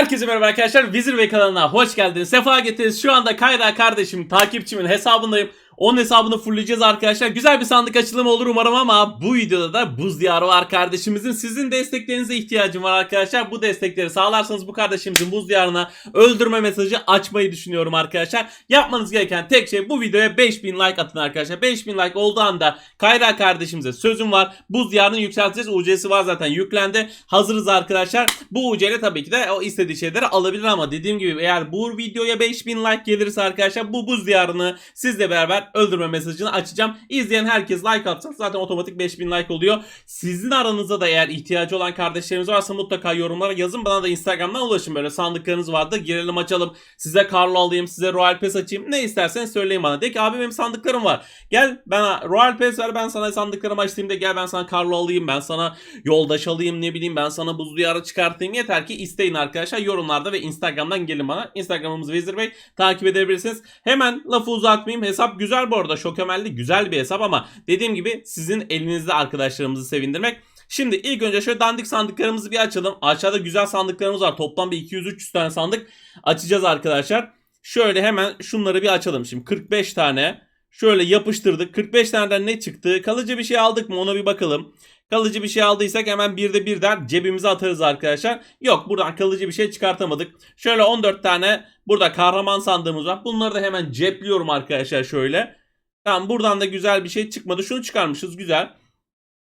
Herkese merhaba arkadaşlar. Vizir Bey kanalına hoş geldiniz. Sefa getirdiniz. Şu anda Kayra kardeşim, takipçimin hesabındayım. Onun hesabını fullleyeceğiz arkadaşlar. Güzel bir sandık açılımı olur umarım ama bu videoda da buz diyarı var kardeşimizin. Sizin desteklerinize ihtiyacım var arkadaşlar. Bu destekleri sağlarsanız bu kardeşimizin buz diyarına öldürme mesajı açmayı düşünüyorum arkadaşlar. Yapmanız gereken tek şey bu videoya 5000 like atın arkadaşlar. 5000 like olduğu anda Kayra kardeşimize sözüm var. Buz diyarını yükselteceğiz. UC'si var zaten yüklendi. Hazırız arkadaşlar. Bu UC ile tabii ki de o istediği şeyleri alabilir ama dediğim gibi eğer bu videoya 5000 like gelirse arkadaşlar bu buz diyarını sizle beraber öldürme mesajını açacağım. İzleyen herkes like atsa zaten otomatik 5000 like oluyor. Sizin aranızda da eğer ihtiyacı olan kardeşleriniz varsa mutlaka yorumlara yazın. Bana da Instagram'dan ulaşın böyle sandıklarınız vardı. Girelim açalım. Size Carlo alayım, size Royal Pass açayım. Ne isterseniz söyleyin bana. De ki abi benim sandıklarım var. Gel bana Royal Pass ver ben sana sandıklarımı açayım de gel ben sana Carlo alayım. Ben sana yoldaş alayım ne bileyim ben sana buzlu diyarı çıkartayım. Yeter ki isteyin arkadaşlar yorumlarda ve Instagram'dan gelin bana. Instagram'ımız Vezir Bey takip edebilirsiniz. Hemen lafı uzatmayayım. Hesap güzel bu arada. Şokemelli güzel bir hesap ama dediğim gibi sizin elinizde arkadaşlarımızı sevindirmek. Şimdi ilk önce şöyle dandik sandıklarımızı bir açalım. Aşağıda güzel sandıklarımız var. Toplam bir 200-300 tane sandık açacağız arkadaşlar. Şöyle hemen şunları bir açalım. Şimdi 45 tane şöyle yapıştırdık. 45 taneden ne çıktı? Kalıcı bir şey aldık mı ona bir bakalım. Kalıcı bir şey aldıysak hemen bir de bir der cebimize atarız arkadaşlar. Yok buradan kalıcı bir şey çıkartamadık. Şöyle 14 tane burada kahraman sandığımız var. Bunları da hemen cepliyorum arkadaşlar şöyle. Tamam buradan da güzel bir şey çıkmadı. Şunu çıkarmışız güzel.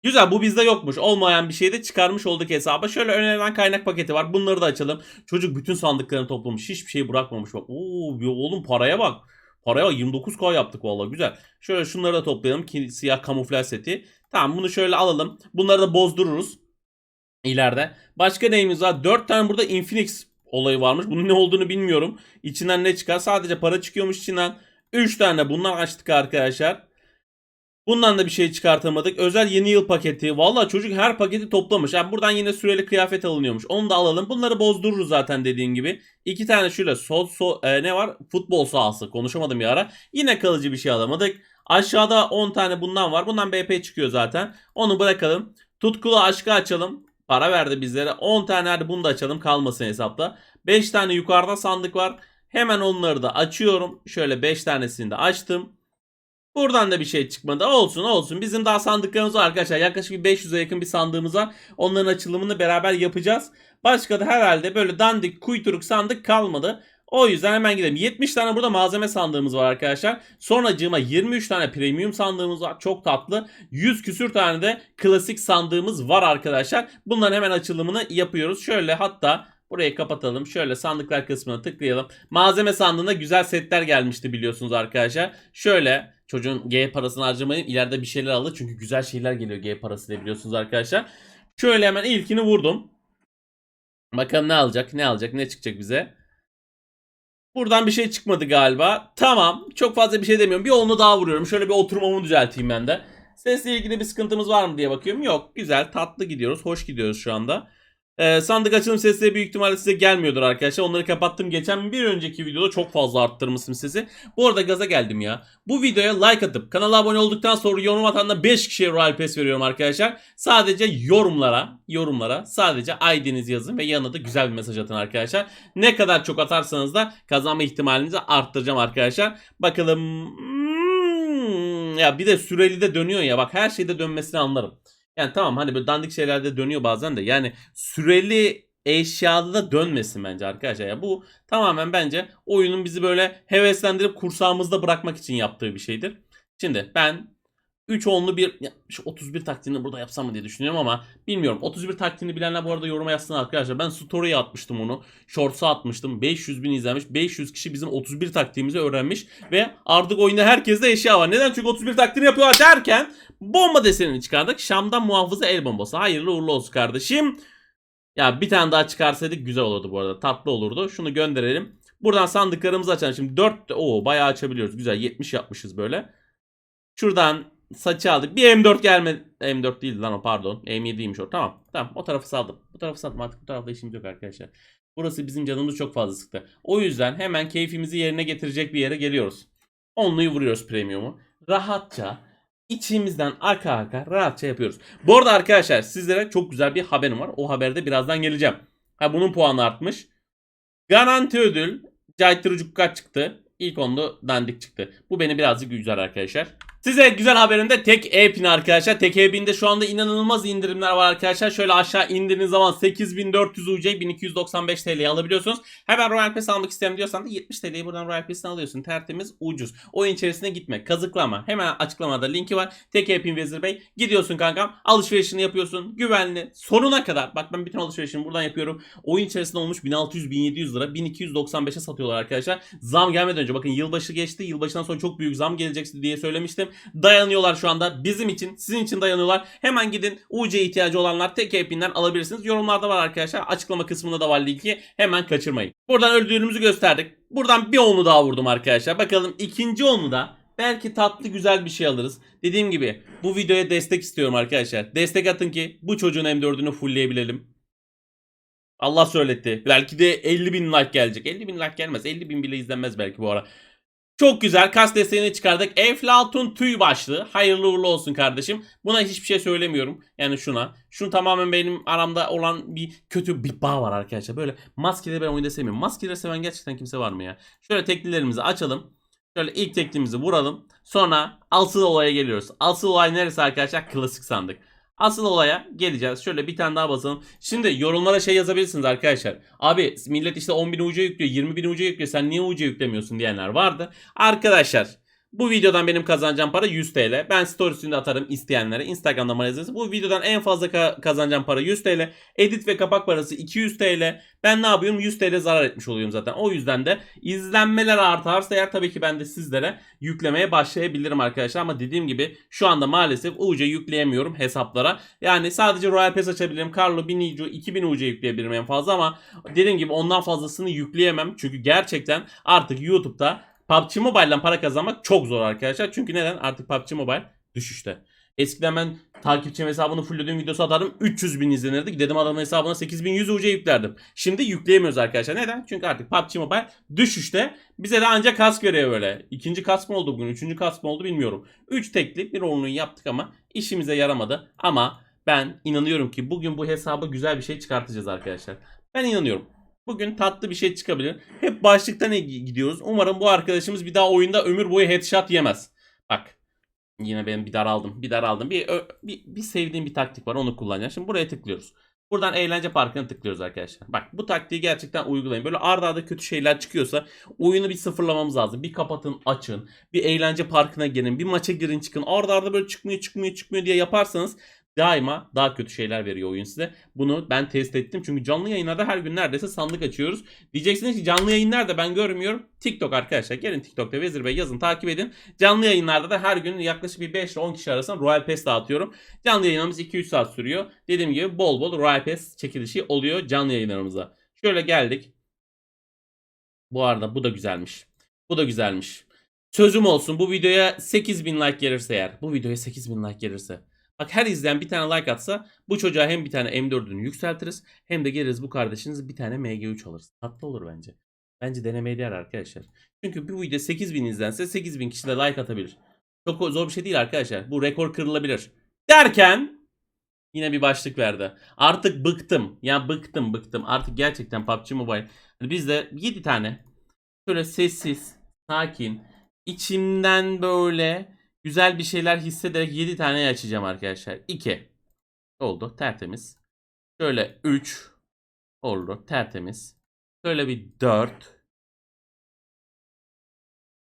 Güzel bu bizde yokmuş. Olmayan bir şey de çıkarmış olduk hesaba. Şöyle önerilen kaynak paketi var. Bunları da açalım. Çocuk bütün sandıklarını toplamış. Hiçbir şey bırakmamış bak. Oo oğlum paraya bak. Paraya bak 29k yaptık vallahi güzel. Şöyle şunları da toplayalım ki siyah kamuflaj seti. Tamam bunu şöyle alalım. Bunları da bozdururuz. İleride. Başka neyimiz var? 4 tane burada Infinix olayı varmış. Bunun ne olduğunu bilmiyorum. İçinden ne çıkar? Sadece para çıkıyormuş içinden. 3 tane bundan açtık arkadaşlar. Bundan da bir şey çıkartamadık. Özel yeni yıl paketi. Valla çocuk her paketi toplamış. Yani buradan yine süreli kıyafet alınıyormuş. Onu da alalım. Bunları bozdururuz zaten dediğin gibi. İki tane şöyle sol sol e, ne var? Futbol sahası. Konuşamadım bir ara. Yine kalıcı bir şey alamadık. Aşağıda 10 tane bundan var. Bundan BP çıkıyor zaten. Onu bırakalım. Tutkulu aşkı açalım. Para verdi bizlere. 10 tane hadi bunu da açalım kalmasın hesapta. 5 tane yukarıda sandık var. Hemen onları da açıyorum. Şöyle 5 tanesini de açtım. Buradan da bir şey çıkmadı. Olsun olsun. Bizim daha sandıklarımız var arkadaşlar. Yaklaşık bir 500'e yakın bir sandığımız var. Onların açılımını beraber yapacağız. Başka da herhalde böyle dandik kuyturuk sandık kalmadı. O yüzden hemen gidelim. 70 tane burada malzeme sandığımız var arkadaşlar. Sonracığıma 23 tane premium sandığımız var. Çok tatlı. 100 küsür tane de klasik sandığımız var arkadaşlar. Bunların hemen açılımını yapıyoruz. Şöyle hatta Burayı kapatalım. Şöyle sandıklar kısmına tıklayalım. Malzeme sandığında güzel setler gelmişti biliyorsunuz arkadaşlar. Şöyle çocuğun G parasını harcamayın. İleride bir şeyler alır. Çünkü güzel şeyler geliyor G parasıyla biliyorsunuz arkadaşlar. Şöyle hemen ilkini vurdum. Bakalım ne alacak, ne alacak, ne çıkacak bize. Buradan bir şey çıkmadı galiba. Tamam. Çok fazla bir şey demiyorum. Bir onu daha vuruyorum. Şöyle bir oturmamı düzelteyim ben de. Sesle ilgili bir sıkıntımız var mı diye bakıyorum. Yok. Güzel. Tatlı gidiyoruz. Hoş gidiyoruz şu anda. Ee, sandık açılım sesleri büyük ihtimalle size gelmiyordur arkadaşlar. Onları kapattım. Geçen bir önceki videoda çok fazla arttırmışım sesi. Bu arada gaza geldim ya. Bu videoya like atıp kanala abone olduktan sonra yorum atan da 5 kişiye Royal Pass veriyorum arkadaşlar. Sadece yorumlara, yorumlara sadece ID'nizi yazın ve yanına da güzel bir mesaj atın arkadaşlar. Ne kadar çok atarsanız da kazanma ihtimalinizi arttıracağım arkadaşlar. Bakalım. Hmm, ya bir de süreli de dönüyor ya. Bak her şeyde dönmesini anlarım. Yani tamam hani böyle dandik şeylerde dönüyor bazen de. Yani süreli eşyada da dönmesin bence arkadaşlar. Ya bu tamamen bence oyunun bizi böyle heveslendirip kursağımızda bırakmak için yaptığı bir şeydir. Şimdi ben 3 onlu bir ya şu 31 taktiğini burada yapsam mı diye düşünüyorum ama bilmiyorum. 31 taktiğini bilenler bu arada yoruma yazsın arkadaşlar. Ben story'e atmıştım onu. Shorts'a atmıştım. 500 bin izlenmiş. 500 kişi bizim 31 taktiğimizi öğrenmiş. Ve artık oyunda herkeste eşya var. Neden? Çünkü 31 taktiğini yapıyorlar derken bomba desenini çıkardık. Şam'dan muhafızı el bombası. Hayırlı uğurlu olsun kardeşim. Ya bir tane daha çıkarsaydık güzel olurdu bu arada. Tatlı olurdu. Şunu gönderelim. Buradan sandıklarımızı açalım. Şimdi 4 o bayağı açabiliyoruz. Güzel 70 yapmışız böyle. Şuradan saçı aldık. Bir M4 gelmedi. M4 değil lan o pardon. M7'ymiş o. Tamam. Tamam o tarafı saldım. Bu tarafı saldım. Artık bu tarafta işimiz yok arkadaşlar. Burası bizim canımızı çok fazla sıktı. O yüzden hemen keyfimizi yerine getirecek bir yere geliyoruz. Onluyu vuruyoruz premium'u. Rahatça içimizden arka arka rahatça yapıyoruz. Bu arada arkadaşlar sizlere çok güzel bir haberim var. O haberde birazdan geleceğim. Ha bunun puanı artmış. Garanti ödül Caytırıcı kaç çıktı? İlk onda dandik çıktı. Bu beni birazcık güzel arkadaşlar. Size güzel haberim de tek e-pin arkadaşlar. Tek e-pinde şu anda inanılmaz indirimler var arkadaşlar. Şöyle aşağı indiğiniz zaman 8400 UC 1295 TL'ye alabiliyorsunuz. Hemen Royal Pass almak isterim diyorsan da 70 TL'yi buradan Royal Pass'ten alıyorsun. Tertemiz ucuz. Oyun içerisine gitme. Kazıklama. Hemen açıklamada linki var. Tek e-pin Vezir Bey. Gidiyorsun kankam. Alışverişini yapıyorsun. Güvenli. Sonuna kadar. Bak ben bütün alışverişimi buradan yapıyorum. Oyun içerisinde olmuş 1600-1700 lira. 1295'e satıyorlar arkadaşlar. Zam gelmeden önce bakın yılbaşı geçti. Yılbaşından sonra çok büyük zam gelecek diye söylemiştim. Dayanıyorlar şu anda. Bizim için, sizin için dayanıyorlar. Hemen gidin UC ihtiyacı olanlar tek e-pinden alabilirsiniz. Yorumlarda var arkadaşlar. Açıklama kısmında da var linki. Hemen kaçırmayın. Buradan öldüğümüzü gösterdik. Buradan bir onlu daha vurdum arkadaşlar. Bakalım ikinci onlu da belki tatlı güzel bir şey alırız. Dediğim gibi bu videoya destek istiyorum arkadaşlar. Destek atın ki bu çocuğun M4'ünü fullleyebilelim. Allah söyletti. Belki de 50 bin like gelecek. 50 bin like gelmez. 50 bin bile izlenmez belki bu ara. Çok güzel. Kas desteğini çıkardık. Eflatun tüy başlığı. Hayırlı uğurlu olsun kardeşim. Buna hiçbir şey söylemiyorum. Yani şuna. Şunu tamamen benim aramda olan bir kötü bir bağ var arkadaşlar. Böyle maskeleri ben oyunda sevmiyorum. Maskeleri seven gerçekten kimse var mı ya? Şöyle teklilerimizi açalım. Şöyle ilk teklimizi vuralım. Sonra asıl olaya geliyoruz. Asıl olay neresi arkadaşlar? Klasik sandık. Asıl olaya geleceğiz. Şöyle bir tane daha basalım. Şimdi yorumlara şey yazabilirsiniz arkadaşlar. Abi millet işte 10.000 UC yüklüyor, 20.000 UC yüklüyor. Sen niye UC yüklemiyorsun diyenler vardı. Arkadaşlar bu videodan benim kazanacağım para 100 TL. Ben storiesinde atarım isteyenlere. Instagram'da bana yazırsınız. Bu videodan en fazla ka- kazanacağım para 100 TL. Edit ve kapak parası 200 TL. Ben ne yapıyorum? 100 TL zarar etmiş oluyorum zaten. O yüzden de izlenmeler artarsa eğer tabii ki ben de sizlere yüklemeye başlayabilirim arkadaşlar. Ama dediğim gibi şu anda maalesef UC yükleyemiyorum hesaplara. Yani sadece Royal Pass açabilirim. Carlo 1000 UC, 2000 UC yükleyebilirim en fazla ama dediğim gibi ondan fazlasını yükleyemem. Çünkü gerçekten artık YouTube'da PUBG Mobile'dan para kazanmak çok zor arkadaşlar. Çünkü neden? Artık PUBG Mobile düşüşte. Eskiden ben takipçim hesabını fulllediğim videosu atardım 300 bin izlenirdi. Gidelim adamın hesabına 8100 UC yüklerdim. Şimdi yükleyemiyoruz arkadaşlar. Neden? Çünkü artık PUBG Mobile düşüşte. Bize de ancak kask veriyor böyle. İkinci kask mı oldu bugün? Üçüncü kask mı oldu bilmiyorum. 3 tekli bir onluğu yaptık ama işimize yaramadı. Ama ben inanıyorum ki bugün bu hesaba güzel bir şey çıkartacağız arkadaşlar. Ben inanıyorum. Bugün tatlı bir şey çıkabilir. Hep başlıktan gidiyoruz. Umarım bu arkadaşımız bir daha oyunda ömür boyu headshot yemez. Bak. Yine ben bir daraldım. Bir daraldım. Bir, bir, bir sevdiğim bir taktik var. Onu kullanacağım. Şimdi buraya tıklıyoruz. Buradan eğlence parkına tıklıyoruz arkadaşlar. Bak bu taktiği gerçekten uygulayın. Böyle arda arda kötü şeyler çıkıyorsa oyunu bir sıfırlamamız lazım. Bir kapatın açın. Bir eğlence parkına girin. Bir maça girin çıkın. Arda arda böyle çıkmıyor çıkmıyor çıkmıyor diye yaparsanız daima daha kötü şeyler veriyor oyun size. Bunu ben test ettim. Çünkü canlı yayınlarda her gün neredeyse sandık açıyoruz. Diyeceksiniz ki canlı yayınlarda ben görmüyorum. TikTok arkadaşlar. Gelin TikTok'ta Vezir Bey yazın takip edin. Canlı yayınlarda da her gün yaklaşık bir 5 ile 10 kişi arasında Royal Pass dağıtıyorum. Canlı yayınlarımız 2-3 saat sürüyor. Dediğim gibi bol bol Royal Pass çekilişi oluyor canlı yayınlarımıza. Şöyle geldik. Bu arada bu da güzelmiş. Bu da güzelmiş. Sözüm olsun bu videoya 8000 like gelirse eğer. Bu videoya 8000 like gelirse. Bak her izleyen bir tane like atsa bu çocuğa hem bir tane M4'ünü yükseltiriz hem de geliriz bu kardeşiniz bir tane MG3 alırız. Tatlı olur bence. Bence denemeye değer arkadaşlar. Çünkü bu video 8000 izlense 8000 kişi de like atabilir. Çok zor bir şey değil arkadaşlar. Bu rekor kırılabilir. Derken yine bir başlık verdi. Artık bıktım. Ya bıktım bıktım. Artık gerçekten PUBG Mobile. Hani bizde 7 tane şöyle sessiz, sakin, içimden böyle güzel bir şeyler hissederek 7 tane açacağım arkadaşlar. 2 oldu tertemiz. Şöyle 3 oldu tertemiz. Şöyle bir 4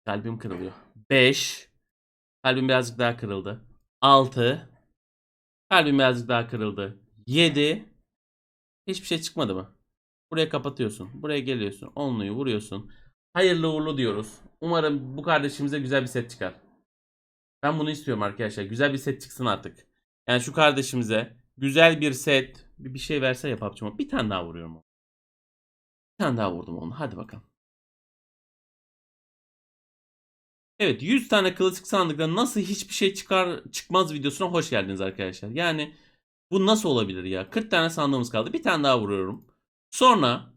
Kalbim kırılıyor. 5 Kalbim birazcık daha kırıldı. 6 Kalbim birazcık daha kırıldı. 7 Hiçbir şey çıkmadı mı? Buraya kapatıyorsun. Buraya geliyorsun. Onluyu vuruyorsun. Hayırlı uğurlu diyoruz. Umarım bu kardeşimize güzel bir set çıkar. Ben bunu istiyorum arkadaşlar. Güzel bir set çıksın artık. Yani şu kardeşimize güzel bir set bir şey verse ya. Bir tane daha vuruyorum. onu. Bir tane daha vurdum onu. Hadi bakalım. Evet 100 tane klasik sandıkta nasıl hiçbir şey çıkar çıkmaz videosuna hoş geldiniz arkadaşlar. Yani bu nasıl olabilir ya? 40 tane sandığımız kaldı. Bir tane daha vuruyorum. Sonra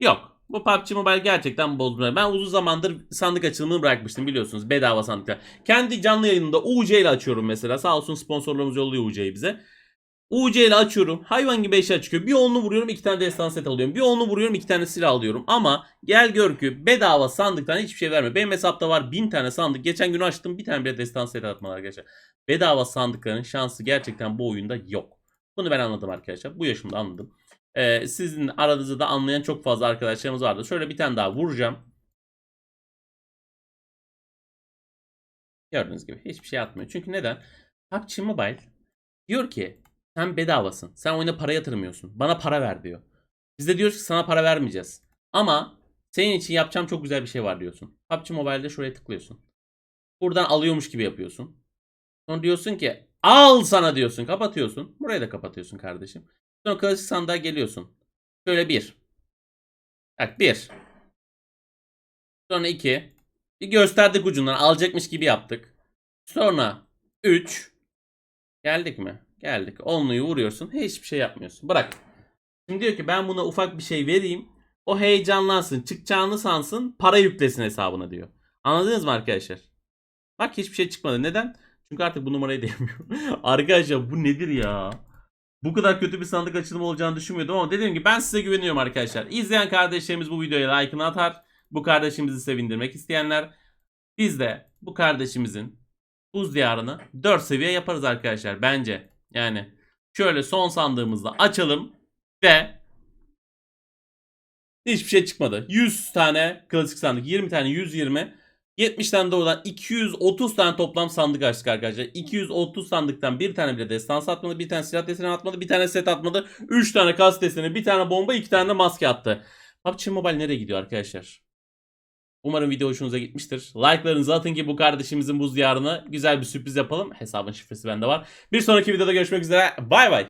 Yok. Bu PUBG Mobile gerçekten bozdu. Ben uzun zamandır sandık açılımını bırakmıştım biliyorsunuz. Bedava sandıklar. Kendi canlı yayınımda UC ile açıyorum mesela. Sağ olsun sponsorlarımız yolluyor UC'yi bize. UC ile açıyorum. Hayvan gibi eşya çıkıyor. Bir onlu vuruyorum iki tane destan set alıyorum. Bir onlu vuruyorum iki tane silah alıyorum. Ama gel gör ki bedava sandıktan hiçbir şey vermiyor. Benim hesapta var bin tane sandık. Geçen gün açtım bir tane bile destan set atmadı arkadaşlar. Bedava sandıkların şansı gerçekten bu oyunda yok. Bunu ben anladım arkadaşlar. Bu yaşımda anladım. Ee, sizin aranızda da anlayan çok fazla arkadaşlarımız vardı. Şöyle bir tane daha vuracağım. Gördüğünüz gibi hiçbir şey atmıyor. Çünkü neden? PUBG Mobile diyor ki sen bedavasın. Sen oyuna para yatırmıyorsun. Bana para ver diyor. Biz de diyoruz ki sana para vermeyeceğiz. Ama senin için yapacağım çok güzel bir şey var diyorsun. PUBG Mobile'de şuraya tıklıyorsun. Buradan alıyormuş gibi yapıyorsun. Sonra diyorsun ki al sana diyorsun. Kapatıyorsun. Burayı da kapatıyorsun kardeşim. Sonra klasik sandığa geliyorsun. Şöyle bir. Bak bir. Sonra iki. Bir gösterdik ucundan. Alacakmış gibi yaptık. Sonra 3. Geldik mi? Geldik. Onluyu vuruyorsun. Hiçbir şey yapmıyorsun. Bırak. Şimdi diyor ki ben buna ufak bir şey vereyim. O heyecanlansın. Çıkacağını sansın. Para yüklesin hesabına diyor. Anladınız mı arkadaşlar? Bak hiçbir şey çıkmadı. Neden? Çünkü artık bu numarayı diyemiyorum. arkadaşlar bu nedir ya? Bu kadar kötü bir sandık açılımı olacağını düşünmüyordum ama dediğim gibi ben size güveniyorum arkadaşlar. İzleyen kardeşlerimiz bu videoya like'ını atar. Bu kardeşimizi sevindirmek isteyenler. Biz de bu kardeşimizin buz diyarını 4 seviye yaparız arkadaşlar bence. Yani şöyle son sandığımızda açalım ve hiçbir şey çıkmadı. 100 tane klasik sandık, 20 tane 120, 70 tane doğrudan 230 tane toplam sandık açtık arkadaşlar. 230 sandıktan bir tane bile destan atmadı, bir tane silah deseni atmadı, bir tane set atmadı, 3 tane kas deseni, bir tane bomba, 2 tane de maske attı. PUBG Mobile nereye gidiyor arkadaşlar? Umarım video hoşunuza gitmiştir. Like'larınızı atın ki bu kardeşimizin buz diyarına güzel bir sürpriz yapalım. Hesabın şifresi bende var. Bir sonraki videoda görüşmek üzere. Bay bay.